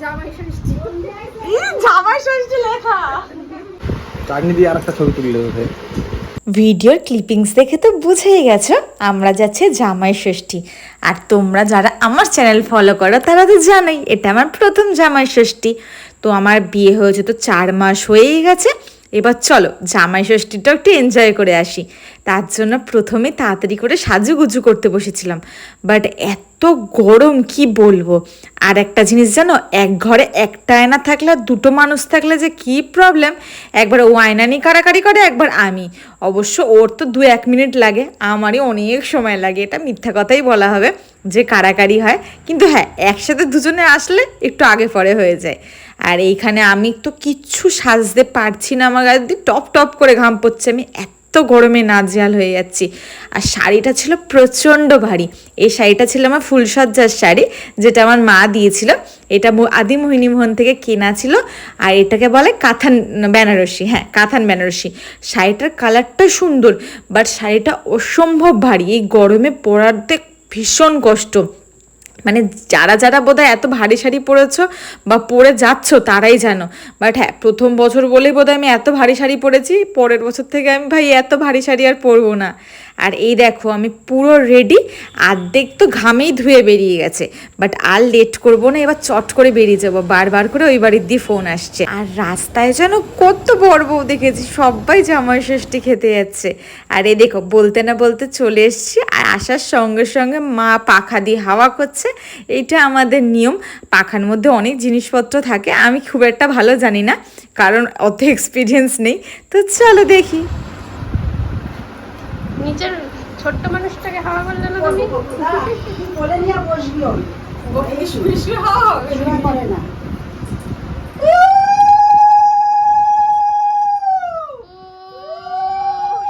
জামাই ষষ্ঠী। লেখা। চাটনি দিয়ে আর একটা ছবি তুললে ওঠে ভিডিওর ক্লিপিংস দেখে তো বুঝেই গেছো আমরা যাচ্ছি জামাই ষষ্ঠী। আর তোমরা যারা আমার চ্যানেল ফলো করো তারা তো জানোই এটা আমার প্রথম জামাই ষষ্ঠী। তো আমার বিয়ে হয়েছে তো চার মাস হয়েই গেছে। এবার চলো, জামাই ষষ্ঠীটা একটু এনজয় করে আসি। তার জন্য প্রথমে তাড়াতাড়ি করে সাজুগুজু করতে বসেছিলাম। বাট এত গরম, কি বলব? আর একটা জিনিস জানো, এক ঘরে একটা আয়না থাকলে আর দুটো মানুষ থাকলে যে কি প্রবলেম একবার ও আয়না নিয়ে কাড়াকাড়ি করে, একবার আমি। অবশ্য ওর তো দু এক মিনিট লাগে, আমারই অনেক সময় লাগে, এটা মিথ্যা কথাই বলা হবে যে কাড়াকাড়ি হয়। কিন্তু হ্যাঁ একসাথে দুজনে আসলে একটু আগে পরে হয়ে যায়। আর এইখানে আমি তো কিচ্ছু সাজতে পারছি না, আমার গায়ে দিয়ে টপ টপ করে ঘাম পড়ছে, আমি এত গরমে নাজেহাল হয়ে যাচ্ছি। আর শাড়িটা ছিল প্রচণ্ড ভারী, এই শাড়িটা ছিল আমার ফুলসজ্জার শাড়ি, যেটা আমার মা দিয়েছিল। এটা আদি মোহিনী মোহন থেকে কেনা ছিল, আর এটাকে বলে কাথান বেনারসি হ্যাঁ কাথান বেনারসি। শাড়িটার কালারটা সুন্দর বাট শাড়িটা অসম্ভব ভারী, এই গরমে পরাতে ভীষণ কষ্ট। মানে যারা যারা বোধহয় এত ভারী শাড়ি পরেছ বা পরে যাচ্ছ তারাই জানো। বাট হ্যাঁ প্রথম বছর বলেই বোধহয় আমি এত ভারী শাড়ি পরেছি, পরের বছর থেকে আমি ভাই এত ভারী শাড়ি আর পরবো না। আর এই দেখো, আমি পুরো রেডি আর্ধেক তো ঘামেই ধুয়ে বেরিয়ে গেছে। বাট আর লেট করব না, এবার চট করে বেরিয়ে যাব। বারবার করে ওই বাড়ির দিয়ে ফোন আসছে। আর রাস্তায় যেন কত বড় বউ দেখেছি সবাই জামাই ষষ্ঠী খেতে যাচ্ছে। আর এই দেখো, বলতে না বলতে চলে এসছি। আর আসার সঙ্গে সঙ্গে মা পাখা দিয়ে হাওয়া করছে। এইটা আমাদের নিয়ম। পাখার মধ্যে অনেক জিনিসপত্র থাকে। আমি খুব একটা ভালো জানি না, কারণ অত এক্সপিরিয়েন্স নেই। তো চলো দেখি। নিচের ছোট্ট মানুষটাকে হাওয়া করলে না তুমি? বলে নিয়ে বসবিও হাওয়া করে না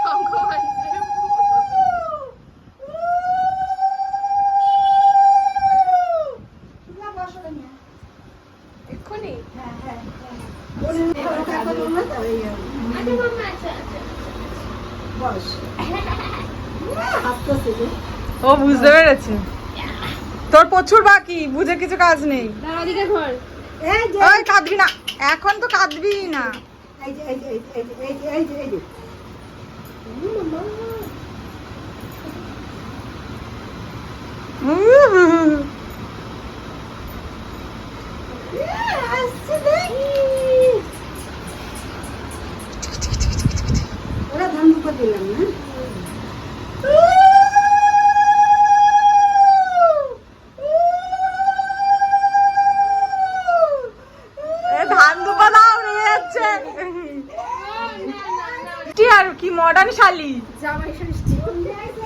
শঙ্খ বাজছে। এক্ষুনি ওটা করব না তো, এই, আচ্ছা মাম্মা আচ্ছা আচ্ছা বস হাসতেছে যে। ও বুঝতে পেরেছে। তোর প্রচুর বাকি বুঝে কিছু কাজ নেই। দাঁড়া দিকে ঘর। এই যে, ওই কাঁদবি না এখন তো কাঁদবি না। এই যে, এই যে, এই যে, এই যে, এই যে, এই যে। হাসছে দেখি। ওরা ধান দিলাম না এ ধান দুপা দাও নিয়ে যাচ্ছে কি আর কি মডার্ন শালি জামাই ষষ্ঠী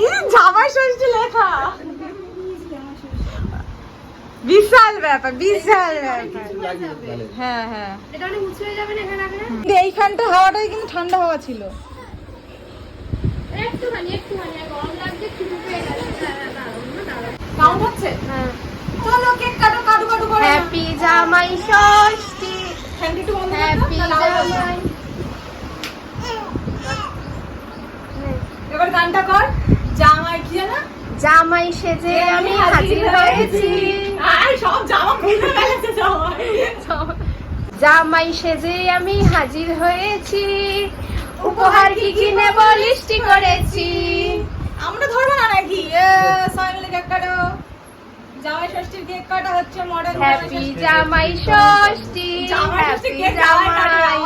ই জামাই ষষ্ঠী লেখা বিশাল ব্যাপার বিশাল ব্যাপার। হ্যাঁ হ্যাঁ এইখানটা হাওয়াটাই কিন্তু ঠান্ডা হাওয়া ছিল। করে happy Jamai Shashthi. Thank you to happy জামাই। এবার গানটা কর। জামাই কি জানা জামাই সেজে আমি হাজির হয়েছি। সব জামা খুলে ফেলেছে জামাই সেজে আমি হাজির হয়েছি। উপহার কি কিনে বলিষ্টি করেছি। আমরা ধরবো না নাকি? এ, সবাই মিলে কেক কাটো। জামাই ষষ্ঠীর কেক কাটা হচ্ছে মডার্ন হ্যাপি জামাই ষষ্ঠী হ্যাপি জামাই।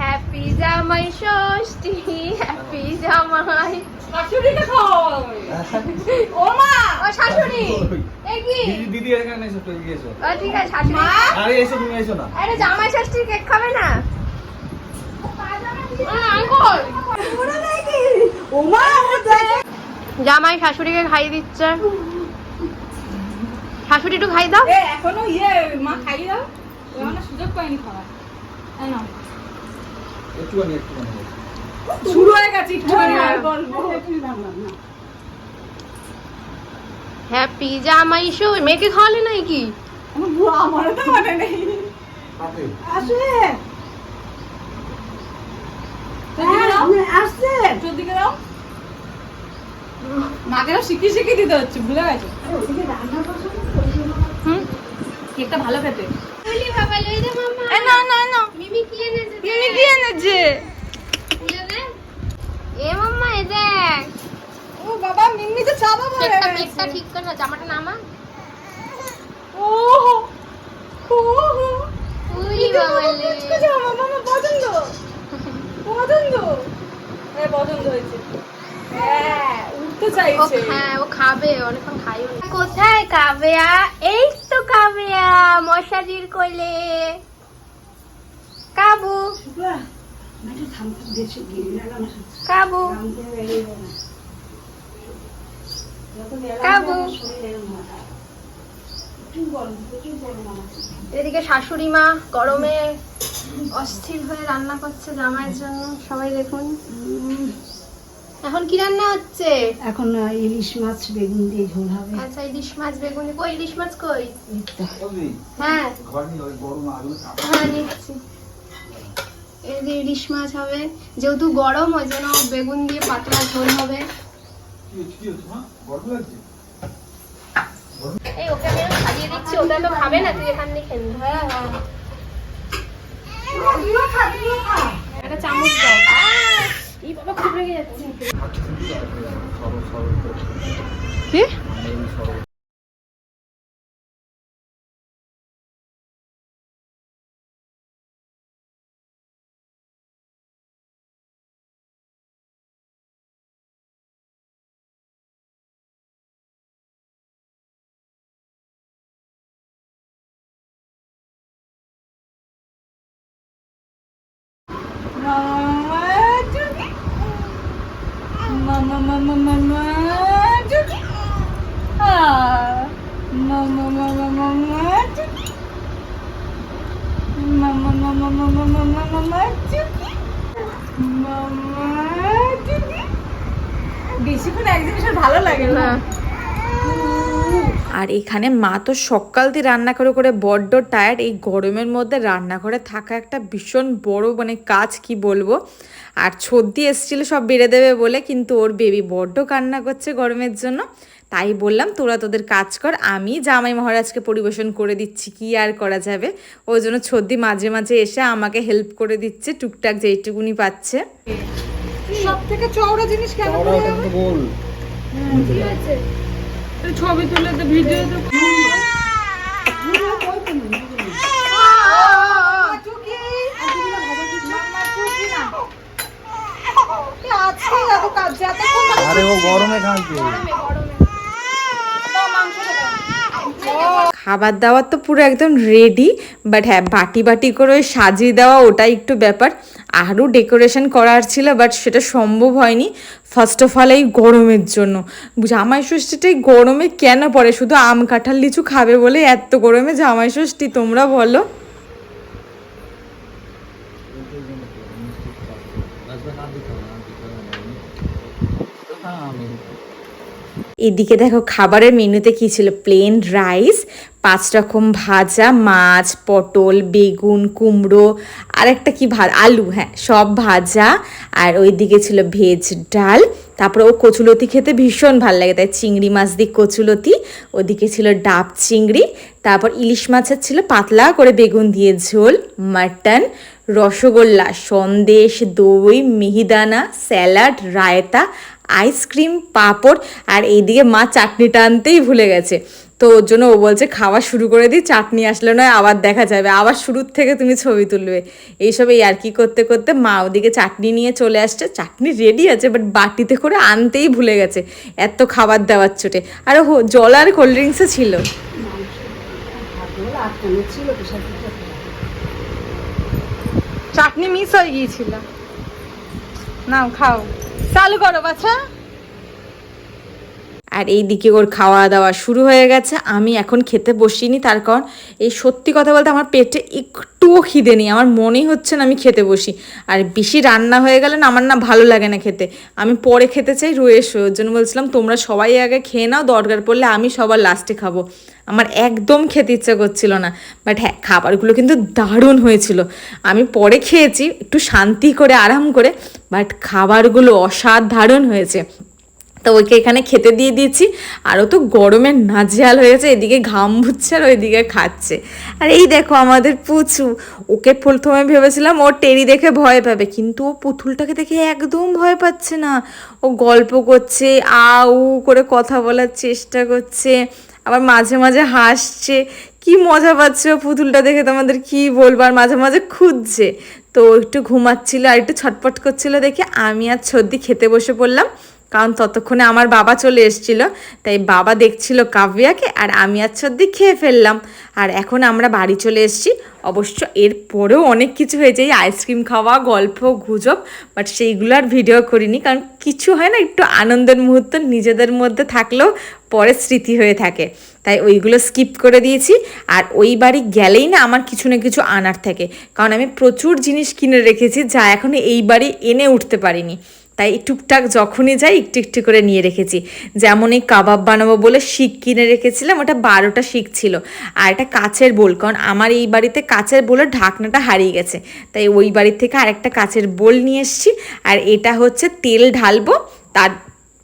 হ্যাপি জামাই ষষ্ঠী হ্যাপি জামাই ও মা ও শাশুড়ি এ কি? দিদি দিদি এখানে এসো তো এগিয়ে ও ঠিক আছে শাশুড়ি। আরে এসো তুমি এসো না। আরে জামাই ষষ্ঠীর কেক খাবে না? আঙ্কল ওমা ও দেখে জামাই শাশুড়িকে খাইয়ে দিচ্ছে। শাশুড়ি একটু খাই দাও। এখনও ইয়ে মা খাই দাও। এখনও সুযোগ পায়নি খাওয়ার। একটুখানি শুরু হয়ে গেছে হ্যাঁ। বলব হ্যাপি জামাই শো মেয়েকে খাওয়ালে নাই কি আমার আমারও তো মনে নেই। কাকে আসে দিকে দাও। হ্যাঁ, আসছে। দাও। শিখিয়ে শিখিয়ে দিতে হচ্ছে ভুলে গেছো? কেকটা ভালো খেতে। না না না। মিমি কি এনেছে মিমি কি এনেছে? এ মাম্মা এ দেখ। বাবা মিম্মি তো চাবা পড়ে পেটটা পেটটা ঠিক কর জামাটা নামা। ও ও উলি বাবা লে জামা মামা পছন্দ। পছন্দ। হ্যাঁ পছন্দ হয়েছে। হ্যাঁ উঠতে ও চাইছে। হ্যাঁ ও খাবে অনেকক্ষণ খাইও কোথায় কাবেয়া? এই তো কাবেয়া মশারির কোলে। কাবু থামতে বেরিয়ে না যত গেলাম কাবু। শরীরের মাথা প্রচুর গরম প্রচুর গরম আমার এদিকে শাশুড়ি মা গরমে অস্থির হয়ে রান্না করছে জামাইয়ের জন্য সবাই দেখুন। এখন কি রান্না হচ্ছে? এখন ইলিশ মাছ বেগুন দিয়ে ঝোল হবে। আচ্ছা ইলিশ মাছ বেগুন কই ইলিশ মাছ কই? হ্যাঁ। ঘর ওই বড় মাছগুলো হ্যাঁ নিচ্ছি। এই যে ইলিশ মাছ হবে। যেহেতু গরম ওই জন্য বেগুন দিয়ে পাতলা ঝোল হবে। এই ওকে আমি এখন দিচ্ছি ওটা তো খাবে না তুই এখান থেকে খেয়ে হ্যাঁ হ্যাঁ। একটা চামচ দাও। এই বাবা খুব রেগে যাচ্ছে। কি? মামা চুকি মামা মামা মামা চুকি আ মামা মামা মামা চুকি মামা মামা মামা মামা মামা চুকি বেশিক্ষণ এক জিনিস ভালো লাগে না আর এখানে মা তো সকাল দিয়ে রান্না করে করে বড্ড টায়ার্ড এই গরমের মধ্যে রান্নাঘরে থাকা একটা ভীষণ বড় মানে কাজ কি বলব? আর সর্দি এসেছিল সব বেড়ে দেবে বলে কিন্তু ওর বেবি বড্ড কান্না করছে গরমের জন্য। তাই বললাম তোরা তোদের কাজ কর আমি জামাই মহারাজকে পরিবেশন করে দিচ্ছি কি আর করা যাবে? ওই জন্য সর্দি মাঝে মাঝে এসে আমাকে হেল্প করে দিচ্ছে টুকটাক যেইটুকুনি পাচ্ছে। সব থেকে চওড়া জিনিস কেন ছবি তুলে তো ভিডিও তো আরে ও গরমে খাচ্ছে খাবার দাবার তো পুরো একদম রেডি বাট হ্যাঁ বাটি বাটি করে ওই সাজিয়ে দেওয়া ওটাই একটু ব্যাপার। আরও ডেকোরেশন করার ছিল বাট সেটা সম্ভব হয়নি। ফার্স্ট অফ অল এই গরমের জন্য। জামাই ষষ্ঠীটাই গরমে কেন পড়ে? শুধু আম, কাঁঠাল, লিচু খাবে বলে এত গরমে জামাই ষষ্ঠী তোমরা বলো। এদিকে দেখো, খাবারের মেনুতে কি ছিল? প্লেন রাইস পাঁচ রকম ভাজা, মাছ, পটল, বেগুন, কুমড়ো আর একটা কি ভাত আলু হ্যাঁ সব ভাজা। আর ওই দিকে ছিল ভেজ ডাল। তারপরে ও কচুলতি খেতে ভীষণ ভালো লাগে, তাই চিংড়ি মাছ দিয়ে কচুলতি। ওদিকে ছিল ডাব চিংড়ি। তারপর ইলিশ মাছের ছিল পাতলা করে বেগুন দিয়ে ঝোল, মাটন, রসগোল্লা, সন্দেশ, দই, mihidana, salad, raita ice cream, papad আর এইদিকে মা চাটনিটা আনতেই ভুলে গেছে। তো ওর জন্য ও বলছে, খাওয়া শুরু করে দিই, চাটনি আসলে নয়, আবার দেখা যাবে। আবার শুরুর থেকে তুমি ছবি তুলবে। এইসব এই আর কি করতে করতে মা ওদিকে চাটনি নিয়ে চলে আসছে। চাটনি রেডি আছে বাট বাটিতে করে আনতেই ভুলে গেছে। এত খাবার দেওয়ার চোটে। আর জল আর কোল্ড ড্রিঙ্কসও ছিল। চাটনি মিস হয়ে গিয়েছিল। নাও, খাও। চালু করো বাচ্চা আর এই দিকে ওর খাওয়া দাওয়া শুরু হয়ে গেছে। আমি এখন খেতে বসিনি, তার কারণ এই সত্যি কথা বলতে আমার পেটে একটুও খিদে নেই। আমার মনেই হচ্ছে না আমি খেতে বসি। আর বেশি রান্না হয়ে গেলে না আমার না ভালো লাগে না খেতে। আমি পরে খেতে চাই, রয়ে ওর জন্য বলছিলাম, তোমরা সবাই আগে খেয়ে নাও, দরকার পড়লে আমি সবার লাস্টে খাব। আমার একদম খেতে ইচ্ছা করছিল না। বাট হ্যাঁ খাবারগুলো কিন্তু দারুণ হয়েছিল। আমি পরে খেয়েছি, একটু শান্তি করে, আরাম করে বাট খাবারগুলো অসাধারণ হয়েছে। তো ওকে এখানে খেতে দিয়ে দিয়েছি। আর ও তো গরমে নাজেহাল হয়ে গেছে, এদিকে ঘাম বুচ্ছে আর ওইদিকে খাচ্ছে। আর এই দেখো আমাদের পুচু, ওকে প্রথমে ভেবেছিলাম ও টেরি দেখে ভয় পাবে, কিন্তু ও পুতুলটাকে দেখে একদম ভয় পাচ্ছে না। ও গল্প করছে, আউ করে কথা বলার চেষ্টা করছে, আবার মাঝে মাঝে হাসছে। কি মজা পাচ্ছে ও পুতুলটা দেখে, তোমাদের কি বলব? আর মাঝে মাঝে খুঁজছে। তো একটু ঘুমাচ্ছিল আর একটু ছটপট করছিল দেখে আমি আর সর্দি খেতে বসে পড়লাম। কারণ ততক্ষণে আমার বাবা চলে এসেছিল, তাই বাবা দেখছিল কাব্যাকে আর আমি আর সর্দি খেয়ে ফেললাম। আর এখন আমরা বাড়ি চলে এসেছি। অবশ্য এর পরেও অনেক কিছু হয়েছে, এই আইসক্রিম খাওয়া, গল্প, গুজব বাট সেইগুলো আর ভিডিও করিনি কারণ কিছু হয় না, একটু আনন্দের মুহূর্ত নিজেদের মধ্যে থাকলেও পরে স্মৃতি হয়ে থাকে। তাই ওইগুলো স্কিপ করে দিয়েছি। আর ওই বাড়ি গেলেই না আমার কিছু না কিছু আনার থাকে। কারণ আমি প্রচুর জিনিস কিনে রেখেছি যা এখনও এই বাড়ি এনে উঠতে পারিনি। তাই টুকটাক যখনই যাই, একটু একটু করে নিয়ে রেখেছি। যেমন এই কাবাব বানাবো বলে শিক কিনে রেখেছিলাম, ওটা বারোটা শিক ছিল। আর এটা কাচের বোল, কারণ আমার এই বাড়িতে কাচের বোলের ঢাকনাটা হারিয়ে গেছে। তাই ওই বাড়ির থেকে আরেকটা কাচের বোল নিয়ে এসেছি। আর এটা হচ্ছে তেল ঢালবো, তার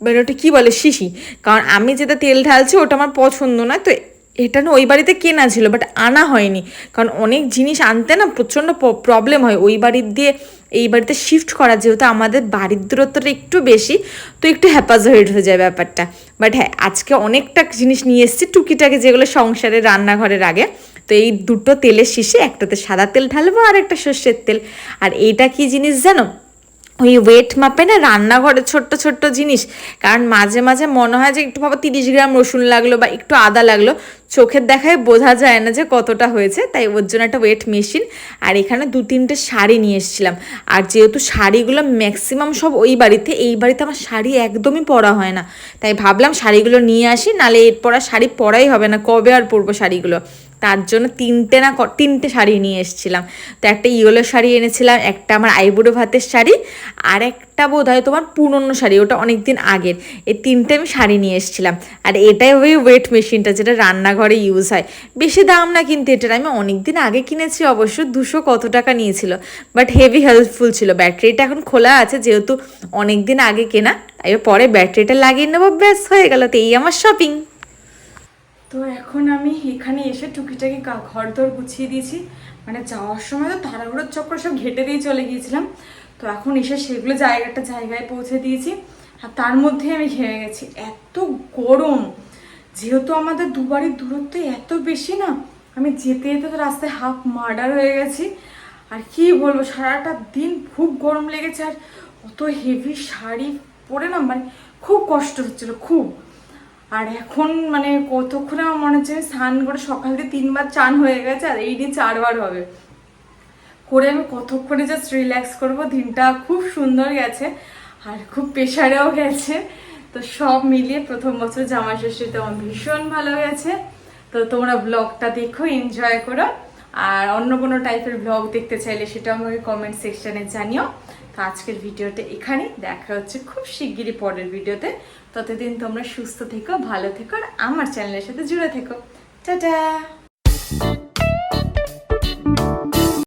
মানে ওটা কী বলে, শিশি। কারণ আমি যেটা তেল ঢালছি, ওটা আমার পছন্দ নয়, তো এটা না ওই বাড়িতে কেনা ছিল বাট আনা হয়নি। কারণ অনেক জিনিস আনতে না প্রচণ্ড প্রবলেম হয়। ওই বাড়ির দিয়ে এই বাড়িতে শিফট করা যেহেতু আমাদের বাড়ির দূরত্বটা একটু বেশি, তো একটু হ্যাপাজয়েড হয়ে যায় ব্যাপারটা। বাট হ্যাঁ আজকে অনেকটা জিনিস নিয়ে এসেছি টুকিটাকে যেগুলো সংসারে, রান্নাঘরের আগে। তো এই দুটো তেলের শীষে একটাতে সাদা তেল ঢালবো আর একটা সর্ষের তেল। আর এইটা কি জিনিস জানো? ওই ওয়েট মাপে না রান্নাঘরে ছোট্ট ছোট্ট জিনিস। কারণ মাঝে মাঝে মনে হয় যে একটু বাবা তিরিশ গ্রাম রসুন লাগল বা একটু আদা লাগল। চোখের দেখায় বোঝা যায় না যে কতটা হয়েছে, তাই ওর জন্য একটা ওয়েট মেশিন আর এখানে দু তিনটে শাড়ি নিয়ে এসেছিলাম। আর যেহেতু শাড়িগুলো ম্যাক্সিমাম সব ওই বাড়িতে, এই বাড়িতে আমার শাড়ি একদমই পরা হয় না। তাই ভাবলাম শাড়িগুলো নিয়ে আসি, নালে এরপর আর শাড়ি পরাই হবে না। কবে আর পরবো শাড়িগুলো? তার জন্য তিনটে না তিনটে শাড়ি নিয়ে এসেছিলাম। তো একটা ইয়েলো শাড়ি এনেছিলাম, একটা আমার আইবুড়ো ভাতের শাড়ি, আর একটা বোধ হয় তোমার পুরনো শাড়ি, ওটা অনেক দিন আগের। এই তিনটে আমি শাড়ি নিয়ে এসেছিলাম। আর এটাই ওই ওয়েট মেশিনটা যেটা রান্নাঘরে ইউজ হয়। বেশি দাম না কিন্তু এটার, আমি অনেক দিন আগে কিনেছি অবশ্য, দুশো কত টাকা নিয়েছিল বাট হেভি হেল্পফুল ছিল। ব্যাটারিটা এখন খোলা আছে, যেহেতু অনেক দিন আগে কেনা এবার পরে ব্যাটারিটা লাগিয়ে নেব, ব্যাস হয়ে গেল। তো এই আমার শপিং তো এখন আমি এখানে এসে টুকিটাকি ঘর দর গুছিয়ে দিয়েছি। মানে যাওয়ার সময় তো তাড়াহুড়োর চক্কর সব ঘেটে দিয়ে চলে গিয়েছিলাম। তো এখন এসে সেগুলো জায়গাটা জায়গায় পৌঁছে দিয়েছি। আর তার মধ্যে আমি ঘেমে গেছি। এত গরম! যেহেতু আমাদের দুবারের দূরত্ব এত বেশি না, আমি যেতে যেতে তো রাস্তায় হাফ মার্ডার হয়ে গেছি। আর কি বলব, সারাটা দিন খুব গরম লেগেছে। আর অত হেভি শাড়ি পরে না মানে খুব কষ্ট হচ্ছিল, খুব। আর এখন মানে কতক্ষণে আমার মনে হচ্ছে স্নান করে সকাল দিয়ে তিনবার চান হয়ে গেছে আর এই দিন চারবার হবে। করে আমি কতক্ষণে জাস্ট রিল্যাক্স করব? দিনটা খুব সুন্দর গেছে আর খুব প্রেশারেও গেছে। তো সব মিলিয়ে প্রথম বছর জামা ষষ্ঠীতে আমার ভীষণ ভালো গেছে। তো তোমরা ব্লগটা দেখো এনজয় করো। আর অন্য কোনো টাইপের ব্লগ দেখতে চাইলে সেটা আমাকে কমেন্ট সেকশানে জানিও। তো আজকের ভিডিওটা এখানে দেখা হচ্ছে খুব শিগগিরই পরের ভিডিওতে। ততদিন তোমরা সুস্থ থেকো ভালো থেকো আর আমার চ্যানেলের সাথে জুড়ে থেকো। টাটা!